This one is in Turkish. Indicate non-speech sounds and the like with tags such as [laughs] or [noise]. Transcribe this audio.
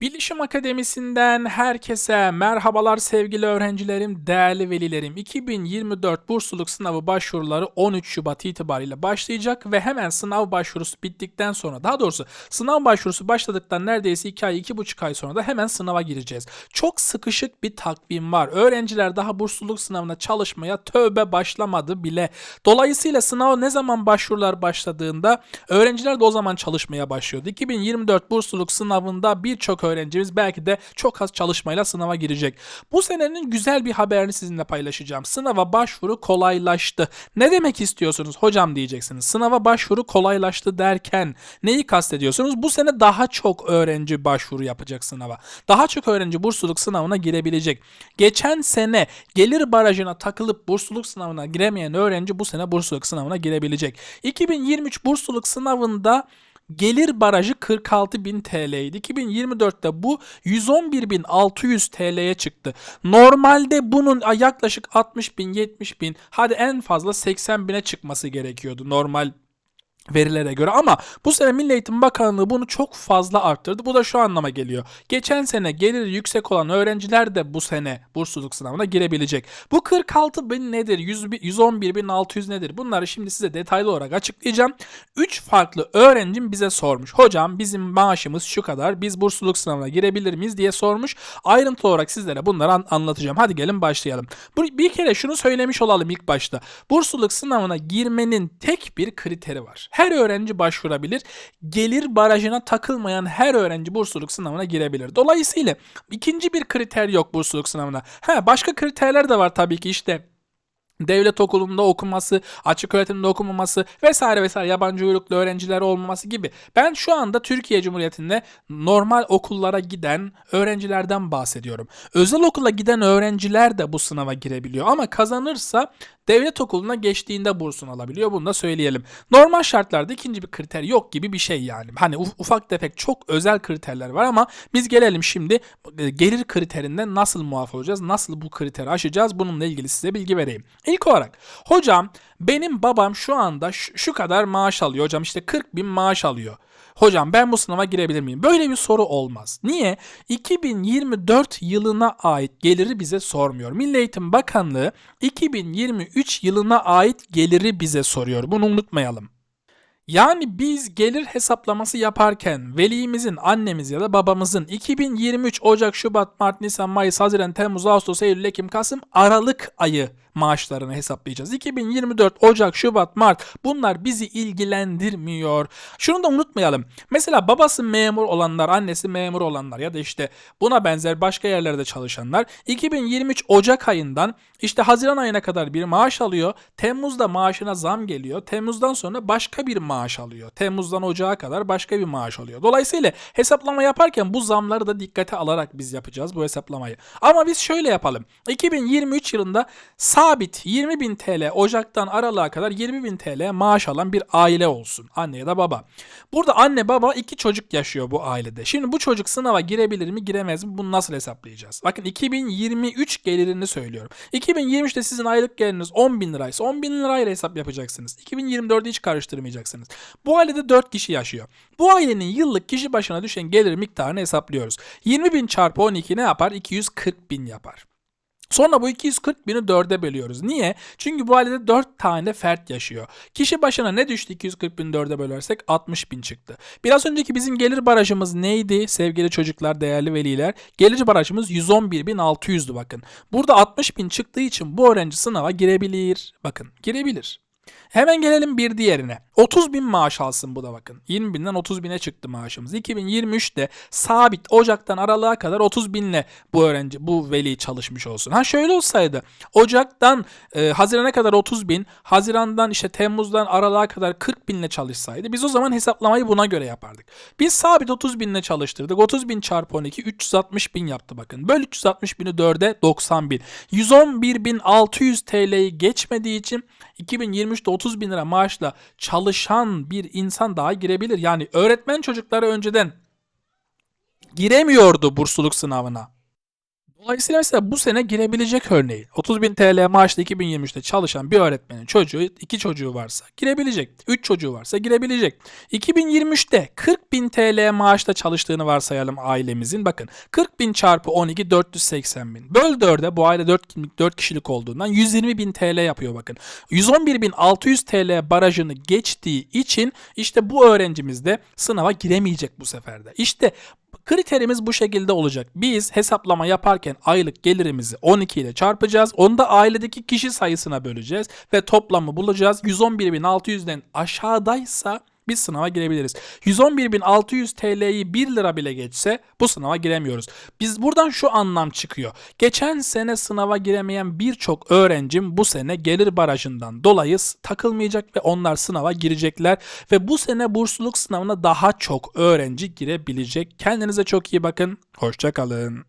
Bilişim Akademisi'nden herkese merhabalar sevgili öğrencilerim, değerli velilerim. 2024 bursluluk sınavı başvuruları 13 Şubat itibariyle başlayacak ve hemen sınav başvurusu bittikten sonra daha doğrusu sınav başvurusu başladıktan neredeyse 2 ay 2,5 ay sonra da hemen sınava gireceğiz. Çok sıkışık bir takvim var. Öğrenciler daha bursluluk sınavına çalışmaya tövbe başlamadı bile. Dolayısıyla sınava ne zaman başvurular başladığında öğrenciler de o zaman çalışmaya başlıyordu. 2024 bursluluk sınavında birçok öğrencimiz belki de çok az çalışmayla sınava girecek. Bu senenin güzel bir haberini sizinle paylaşacağım. Sınava başvuru kolaylaştı. Ne demek istiyorsunuz hocam diyeceksiniz. Sınava başvuru kolaylaştı derken neyi kastediyorsunuz? Bu sene daha çok öğrenci başvuru yapacak sınava. Daha çok öğrenci bursluluk sınavına girebilecek. Geçen sene gelir barajına takılıp bursluluk sınavına giremeyen öğrenci bu sene bursluluk sınavına girebilecek. 2023 bursluluk sınavında Gelir barajı 46.000 TL'ydi. 2024'te bu 111.600 TL'ye çıktı. Normalde bunun yaklaşık 60.000, 70.000 hadi en fazla 80.000'e çıkması gerekiyordu normal verilere göre ama bu sene Milli Eğitim Bakanlığı bunu çok fazla arttırdı. Bu da şu anlama geliyor. Geçen sene geliri yüksek olan öğrenciler de bu sene bursluluk sınavına girebilecek. Bu 46 bin nedir? 100, 111 bin 600 nedir? Bunları şimdi size detaylı olarak açıklayacağım. 3 farklı öğrencim bize sormuş. Hocam bizim maaşımız şu kadar. Biz bursluluk sınavına girebilir miyiz diye sormuş. Ayrıntılı olarak sizlere bunları an- anlatacağım. Hadi gelin başlayalım. Bir kere şunu söylemiş olalım ilk başta. Bursluluk sınavına girmenin tek bir kriteri var [laughs] her öğrenci başvurabilir. Gelir barajına takılmayan her öğrenci bursluluk sınavına girebilir. Dolayısıyla ikinci bir kriter yok bursluluk sınavına. Ha başka kriterler de var tabii ki işte devlet okulunda okuması, açık öğretimde okumaması vesaire vesaire yabancı uyruklu öğrenciler olmaması gibi. Ben şu anda Türkiye Cumhuriyeti'nde normal okullara giden öğrencilerden bahsediyorum. Özel okula giden öğrenciler de bu sınava girebiliyor ama kazanırsa devlet okuluna geçtiğinde bursunu alabiliyor. Bunu da söyleyelim. Normal şartlarda ikinci bir kriter yok gibi bir şey yani. Hani ufak tefek çok özel kriterler var ama biz gelelim şimdi e, gelir kriterinden nasıl muaf olacağız? Nasıl bu kriteri aşacağız? Bununla ilgili size bilgi vereyim. İlk olarak hocam benim babam şu anda şu, şu kadar maaş alıyor. Hocam işte 40 bin maaş alıyor. Hocam ben bu sınava girebilir miyim? Böyle bir soru olmaz. Niye? 2024 yılına ait geliri bize sormuyor. Milli Eğitim Bakanlığı 2023 yılına ait geliri bize soruyor. Bunu unutmayalım. Yani biz gelir hesaplaması yaparken velimizin, annemiz ya da babamızın 2023 Ocak, Şubat, Mart, Nisan, Mayıs, Haziran, Temmuz, Ağustos, Eylül, Ekim, Kasım, Aralık ayı maaşlarını hesaplayacağız. 2024 Ocak, Şubat, Mart bunlar bizi ilgilendirmiyor. Şunu da unutmayalım. Mesela babası memur olanlar, annesi memur olanlar ya da işte buna benzer başka yerlerde çalışanlar 2023 Ocak ayından işte Haziran ayına kadar bir maaş alıyor. Temmuz'da maaşına zam geliyor. Temmuz'dan sonra başka bir maaş alıyor. Temmuz'dan Ocağa kadar başka bir maaş alıyor. Dolayısıyla hesaplama yaparken bu zamları da dikkate alarak biz yapacağız bu hesaplamayı. Ama biz şöyle yapalım. 2023 yılında sabit 20.000 TL Ocak'tan Aralık'a kadar 20.000 TL maaş alan bir aile olsun. Anne ya da baba. Burada anne baba iki çocuk yaşıyor bu ailede. Şimdi bu çocuk sınava girebilir mi giremez mi bunu nasıl hesaplayacağız? Bakın 2023 gelirini söylüyorum. 2023'te sizin aylık geliriniz 10 bin liraysa 10 bin lirayla hesap yapacaksınız. 2024'de hiç karıştırmayacaksınız. Bu ailede 4 kişi yaşıyor. Bu ailenin yıllık kişi başına düşen gelir miktarını hesaplıyoruz. 20 bin çarpı 12 ne yapar? 240 bin yapar. Sonra bu 240 bini 4'e bölüyoruz. Niye? Çünkü bu ailede 4 tane fert yaşıyor. Kişi başına ne düştü 240 bin 4'e bölersek 60 bin çıktı. Biraz önceki bizim gelir barajımız neydi sevgili çocuklar, değerli veliler? Gelir barajımız 111 bin 600'dü bakın. Burada 60 bin çıktığı için bu öğrenci sınava girebilir. Bakın girebilir. Hemen gelelim bir diğerine. 30 bin maaş alsın bu da bakın. 20 binden 30 bine çıktı maaşımız. 2023'te sabit Ocak'tan Aralık'a kadar 30 binle bu öğrenci, bu veli çalışmış olsun. Ha şöyle olsaydı Ocak'tan e, Haziran'a kadar 30 bin, Haziran'dan işte Temmuz'dan Aralık'a kadar 40 binle çalışsaydı biz o zaman hesaplamayı buna göre yapardık. Biz sabit 30 binle çalıştırdık. 30 bin çarpı 12 360 bin yaptı bakın. Böl 360 bini 4'e 90 bin. 111 bin 600 TL'yi geçmediği için 2023'te 30 bin lira maaşla çalışan bir insan daha girebilir. Yani öğretmen çocukları önceden giremiyordu bursluluk sınavına. Dolayısıyla mesela bu sene girebilecek örneğin. 30 bin TL maaşla 2023'te çalışan bir öğretmenin çocuğu, iki çocuğu varsa girebilecek. 3 çocuğu varsa girebilecek. 2023'te 40 bin TL maaşla çalıştığını varsayalım ailemizin. Bakın 40 bin çarpı 12 480 bin. Böl 4'e bu aile 4, 4 kişilik olduğundan 120 bin TL yapıyor bakın. 111 bin 600 TL barajını geçtiği için işte bu öğrencimiz de sınava giremeyecek bu seferde. İşte Kriterimiz bu şekilde olacak. Biz hesaplama yaparken aylık gelirimizi 12 ile çarpacağız. Onu da ailedeki kişi sayısına böleceğiz ve toplamı bulacağız. 111.600'den aşağıdaysa biz sınava girebiliriz. 111.600 TL'yi 1 lira bile geçse bu sınava giremiyoruz. Biz buradan şu anlam çıkıyor. Geçen sene sınava giremeyen birçok öğrencim bu sene gelir barajından dolayı takılmayacak ve onlar sınava girecekler ve bu sene bursluluk sınavına daha çok öğrenci girebilecek. Kendinize çok iyi bakın. Hoşçakalın.